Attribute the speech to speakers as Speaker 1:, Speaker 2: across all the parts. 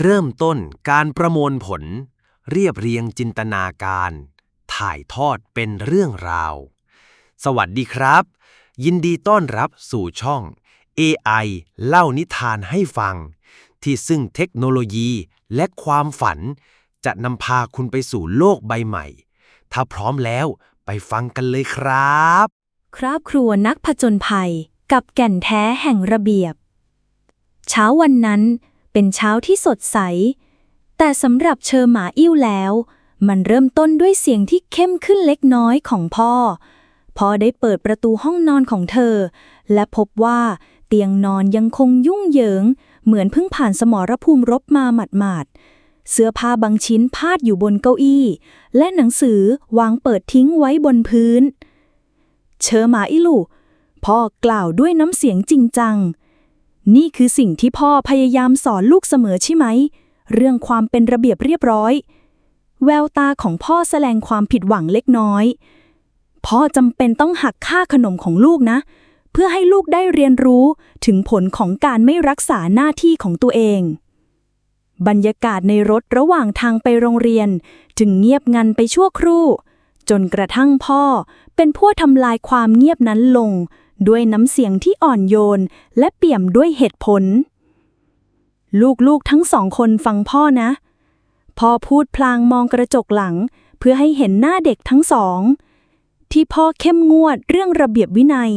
Speaker 1: เริ่มต้นการประมวลผล เรียบเรียงจินตนาการ ถ่ายทอดเป็นเรื่องราว สวัสดีครับ ยินดีต้อนรับสู่ช่อง AI เล่านิทานให้ฟัง ที่ซึ่งเทคโนโลยีและความฝัน จะนำพาคุณไปสู่โลกใบใหม่ ถ้าพร้อมแล้วไปฟังกันเลยครับ
Speaker 2: ครอบครัวนักผจญภัย กับแก่นแท้แห่งระเบียบ เช้าวันนั้น เป็นเช้าที่สดใส แต่สำหรับเชอหมาอิ่วแล้ว มันเริ่มต้นด้วยเสียงที่เข้มขึ้นเล็กน้อยของพ่อ พ่อได้เปิดประตูห้องนอนของเธอ และพบว่าเตียงนอนยังคงยุ่งเหยิง เหมือนเพิ่งผ่านสมรภูมิรบมาหมาดๆเสื้อผ้าบางชิ้นพาดอยู่บนเก้าอี้ และหนังสือวางเปิดทิ้งไว้บนพื้น เชอหมาอิลูพ่อกล่าวด้วยน้ำเสียงจริงจัง นี่คือสิ่งที่พ่อพยายามสอนลูกเสมอใช่ไหม เรื่องความเป็นระเบียบเรียบร้อย แววตาของพ่อแสดงความผิดหวังเล็กน้อย พ่อจำเป็นต้องหักค่าขนมของลูกนะ เพื่อให้ลูกได้เรียนรู้ถึงผลของการไม่รักษาหน้าที่ของตัวเอง บรรยากาศในรถระหว่างทางไปโรงเรียน จึงเงียบงันไปชั่วครู่ จนกระทั่งพ่อเป็นผู้ทำลายความเงียบนั้นลง ด้วยน้ำเสียงที่อ่อนโยน และเปี่ยมด้วยเหตุผล ลูกๆทั้งสองคนฟังพ่อนะ พ่อพูดพลางมองกระจกหลัง เพื่อให้เห็นหน้าเด็กทั้งสอง ที่พ่อเข้มงวดเรื่องระเบียบวินัย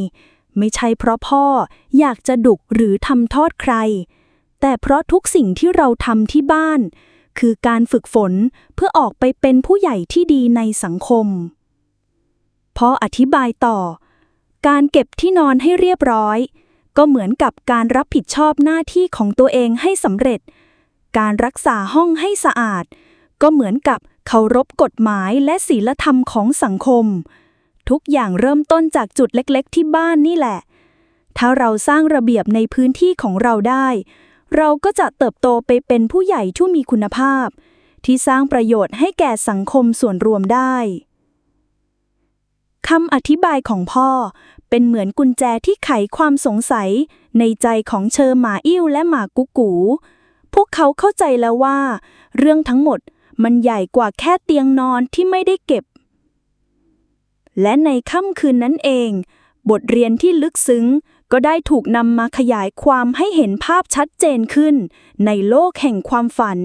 Speaker 2: ไม่ใช่เพราะพ่ออยากจะดุหรือทำโทษใคร แต่เพราะทุกสิ่งที่เราทำที่บ้าน คือการฝึกฝนเพื่อออกไปเป็นผู้ใหญ่ที่ดีในสังคมพ่ออธิบายต่อ การเก็บที่นอนให้เรียบร้อย ก็เหมือนกับการรับผิดชอบหน้าที่ของตัวเองให้สำเร็จ การรักษาห้องให้สะอาด ก็เหมือนกับเคารพกฎหมายและศีลธรรมของสังคม ทุกอย่างเริ่มต้นจากจุดเล็กๆ ที่บ้านนี่แหละ ถ้าเราสร้างระเบียบในพื้นที่ของเราได้ เราก็จะเติบโตไปเป็นผู้ใหญ่ที่มีคุณภาพ ที่สร้างประโยชน์ให้แก่สังคมส่วนรวมได้ คำอธิบายของพ่อ เป็นเหมือนกุญแจที่ไขความสงสัย ในใจของเชอหมาอิ่วและหมากุกู พวกเขาเข้าใจแล้วว่า เรื่องทั้งหมดมันใหญ่กว่าแค่เตียงนอนที่ไม่ได้เก็บ และในค่ำคืนนั้นเอง บทเรียนที่ลึกซึ้งก็ได้ถูกนำมาขยายความให้เห็นภาพชัดเจนขึ้น ในโลกแห่งความฝัน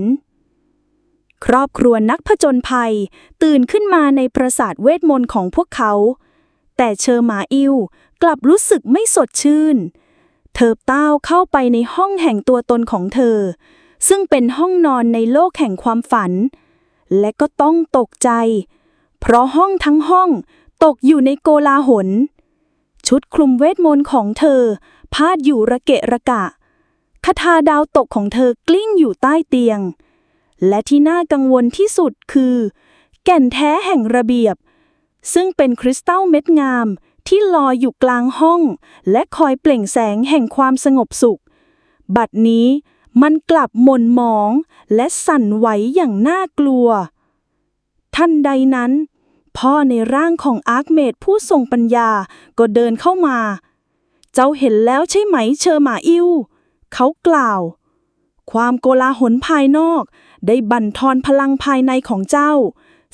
Speaker 2: ครอบครัวนักผจญภัย ตื่นขึ้นมาในปราสาทเวทมนต์ของพวกเขา แต่เชอหมาอิวกลับรู้สึกไม่สดชื่น เธอต้าวเข้าไปในห้องแห่งตัวตนของเธอ ซึ่งเป็นห้องนอนในโลกแห่งความฝัน และก็ต้องตกใจ เพราะห้องทั้งห้องตกอยู่ในโกลาหล ชุดคลุมเวทมนต์ของเธอ พาดอยู่ระเกะระกะคาถาดาวตกของเธอกลิ้งอยู่ใต้เตียง และที่น่ากังวลที่สุดคือ แก่นแท้แห่งระเบียบ ซึ่งเป็นคริสตัลเม็ดงามที่ลอยอยู่กลางห้อง และคอยเปล่งแสงแห่งความสงบสุข บัดนี้มันกลับหม่นหมองและสั่นไหวอย่างน่ากลัวทันใดนั้น พ่อในร่างของอาร์คเมดผู้ทรงปัญญาก็เดินเข้ามา เจ้าเห็นแล้วใช่ไหมเชอหมาอิวเขากล่าว ความโกลาหลภายนอก ได้บั่นทอนพลังภายในของเจ้า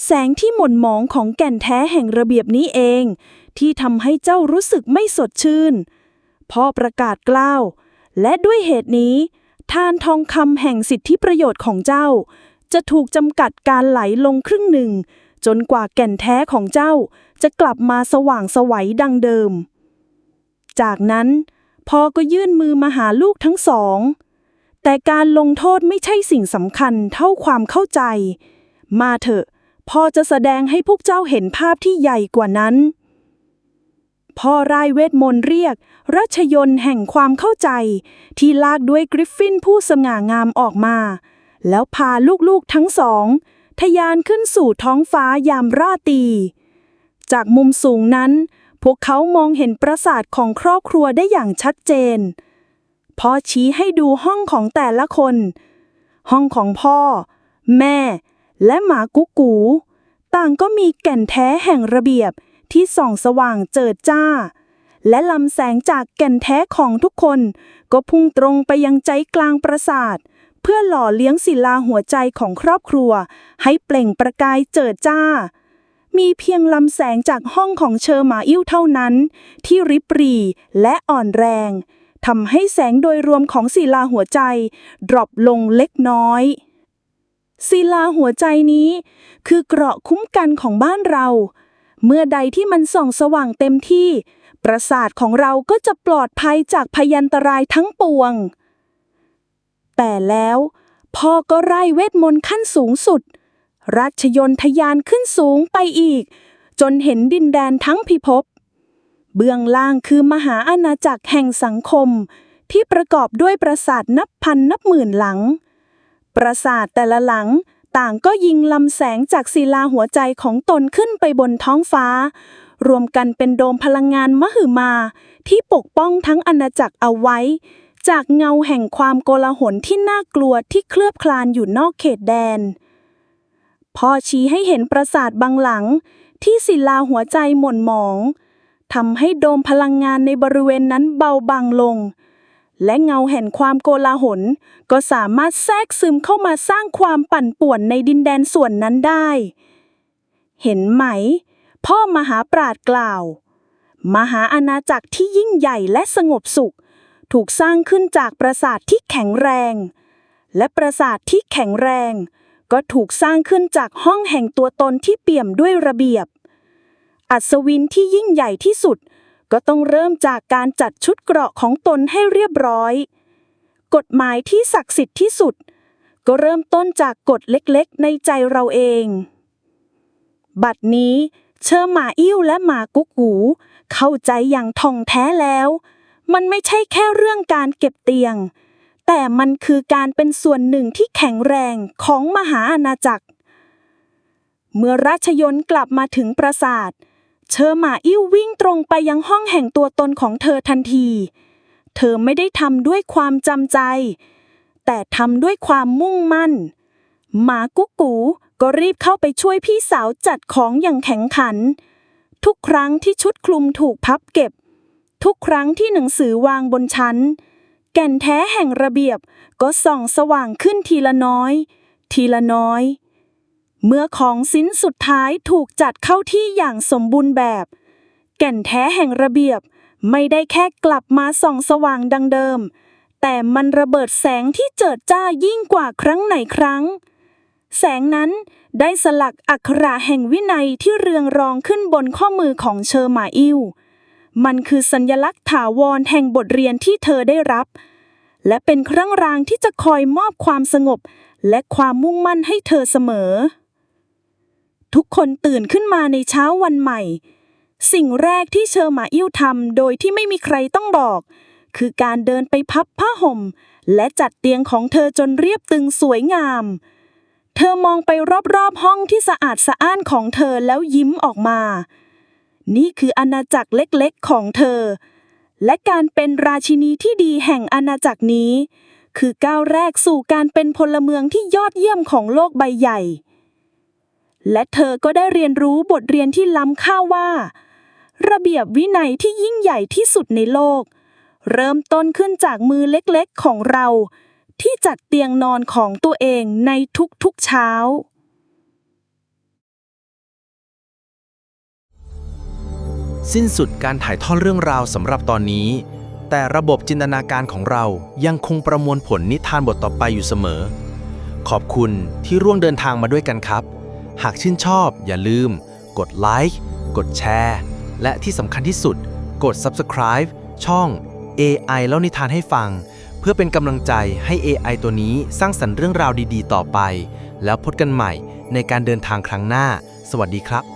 Speaker 2: แสงที่หม่นหมองของแก่นแท้แห่งระเบียบนี้เอง ที่ทำให้เจ้ารู้สึกไม่สดชื่นพ่อประกาศกล้าว และด้วยเหตุนี้ทานทองคำแห่งสิทธิประโยชน์ของเจ้า จะถูกจำกัดการไหลลงครึ่งหนึ่ง จนกว่าแก่นแท้ของเจ้า จะกลับมาสว่างสวัยดังเดิม จากนั้นพ่อก็ยื่นมือมาหาลูกทั้งสอง แต่การลงโทษไม่ใช่สิ่งสำคัญเท่าความเข้าใจ มาเถอะพ่อจะแสดงให้พวกเจ้าเห็นภาพที่ใหญ่กว่านั้น พ่อรายเวทมนต์เรียก รัชยนแห่งความเข้าใจ ที่ลากด้วยกริฟฟินผู้สง่างามออกมา แล้วพาลูกๆทั้งสองทะยานขึ้นสู่ท้องฟ้ายามราตรีจากมุมสูงนั้น พวกเขามองเห็นปราสาทของครอบครัวได้อย่างชัดเจน พ่อชี้ให้ดูห้องของแต่ละคน ห้องของพ่อ แม่ และหมากุ๊กกู ต่างก็มีแก่นแท้แห่งระเบียบที่ส่องสว่างเจิดจ้า และลำแสงจากแก่นแท้ของทุกคน ก็พุ่งตรงไปยังใจกลางปราสาทพื่อหล่อเลี้ยงศิลาหัวใจของครอบครัว ให้เปล่งประกายเจิดจ้า มีเพียงลำแสงจากห้องของเชอร์มาอิ้วเท่านั้น ที่ริบหรี่และอ่อนแรง ทำให้แสงโดยรวมของศิลาหัวใจดรอปลงเล็กน้อย ศิลาหัวใจนี้ คือเกราะคุ้มกันของบ้านเรา เมื่อใดที่มันส่องสว่างเต็มที่ ประสาทของเราก็จะปลอดภัยจากพยันตรายทั้งปวง แต่แล้วพ่อก็ไล่เวทมนต์ขั้นสูงสุด ราชยนทะยานขึ้นสูงไปอีก จนเห็นดินแดนทั้งพิภพ เบื้องล่างคือมหาอาณาจักรแห่งสังคม ที่ประกอบด้วยปราสาทนับพันนับหมื่นหลัง ปราสาทแต่ละหลังต่างก็ยิงลำแสงจากศิลาหัวใจของตนขึ้นไปบนท้องฟ้า รวมกันเป็นโดมพลังงานมหึมา ที่ปกป้องทั้งอาณาจักรเอาไว้ จากเงาแห่งความโกลาหลที่น่ากลัวที่เคลือบคลานอยู่นอกเขตแดน พ่อชี้ให้เห็นปราสาทบางหลังที่ศิลาหัวใจหม่นหมอง ทำให้โดมพลังงานในบริเวณนั้นเบาบางลง และเงาแห่งความโกลาหล ก็สามารถแทรกซึมเข้ามาสร้างความปั่นป่วนในดินแดนส่วนนั้นได้ เห็นไหม พ่อมหาปราดกล่าว มหาอาณาจักรที่ยิ่งใหญ่และสงบสุข ถูกสร้างขึ้นจากปราสาทที่แข็งแรง และปราสาทที่แข็งแรง ก็ถูกสร้างขึ้นจากห้องแห่งตัวตนที่เปี่ยมด้วยระเบียบ อัศวินที่ยิ่งใหญ่ที่สุด ก็ต้องเริ่มจากการจัดชุดเกราะของตนให้เรียบร้อย กฎหมายที่ศักดิ์สิทธิ์ที่สุด ก็เริ่มต้นจากกฎเล็กๆ ในใจเราเอง บัดนี้เชอหมาอิ่วและหมากุ๊กหู เข้าใจอย่างท่องแท้แล้ว มันไม่ใช่แค่เรื่องการเก็บเตียง แต่มันคือการเป็นส่วนหนึ่งที่แข็งแรงของมหาอาณาจักร เมื่อราชยนต์กลับมาถึงปราสาท เชอหมาอิ่ววิ่งตรงไปยังห้องแห่งตัวตนของเธอทันที เธอไม่ได้ทำด้วยความจำใจ แต่ทำด้วยความมุ่งมั่น หมากุ๊กกูก็รีบเข้าไปช่วยพี่สาวจัดของอย่างแข็งขัน ทุกครั้งที่ชุดคลุมถูกพับเก็บ ทุกครั้งที่หนังสือวางบนชั้น แก่นแท้แห่งระเบียบก็ส่องสว่างขึ้นทีละน้อย ทีละน้อย เมื่อของสิ้นสุดท้ายถูกจัดเข้าที่อย่างสมบูรณ์แบบ แก่นแท้แห่งระเบียบ ไม่ได้แค่กลับมาส่องสว่างดังเดิม แต่มันระเบิดแสงที่เจิดจ้ายิ่งกว่าครั้งไหนครั้ง แสงนั้นได้สลักอักขระแห่งวินัยที่เรืองรองขึ้นบนข้อมือของเชอร์มาอิลมันคือสัญลักษณ์ถาวรแห่งบทเรียนที่เธอได้รับ และเป็นเครื่องรางที่จะคอยมอบความสงบ และความมุ่งมั่นให้เธอเสมอ ทุกคนตื่นขึ้นมาในเช้าวันใหม่ สิ่งแรกที่เชอร์มาอิลทำโดยที่ไม่มีใครต้องบอก คือการเดินไปพับผ้าห่ม และจัดเตียงของเธอจนเรียบตึงสวยงาม เธอมองไปรอบๆห้องที่สะอาดสะอ้านของเธอแล้วยิ้มออกมา นี่คืออาณาจักรเล็กๆของเธอ และการเป็นราชินีที่ดีแห่งอาณาจักรนี้ คือก้าวแรกสู่การเป็นพลเมืองที่ยอดเยี่ยมของโลกใบใหญ่ และเธอก็ได้เรียนรู้บทเรียนที่ล้ำค่าว่า ระเบียบวินัยที่ยิ่งใหญ่ที่สุดในโลก เริ่มต้นขึ้นจากมือเล็กๆของเรา ที่จัดเตียงนอนของตัวเองในทุกๆเช้า
Speaker 1: สิ้นสุดการถ่ายทอดเรื่องราวสำหรับตอนนี้ แต่ระบบจินตนาการของเรายังคงประมวลผลนิทานบทต่อไปอยู่เสมอ ขอบคุณที่ร่วมเดินทางมาด้วยกันครับ หากชื่นชอบอย่าลืม กดไลค์ กดแชร์ และที่สำคัญที่สุด กด Subscribe ช่อง AI เล่านิทานให้ฟัง เพื่อเป็นกำลังใจให้ AI ตัวนี้สร้างสรรค์เรื่องราวดีๆ ต่อไป แล้วพบกันใหม่ในการเดินทางครั้งหน้า สวัสดีครับ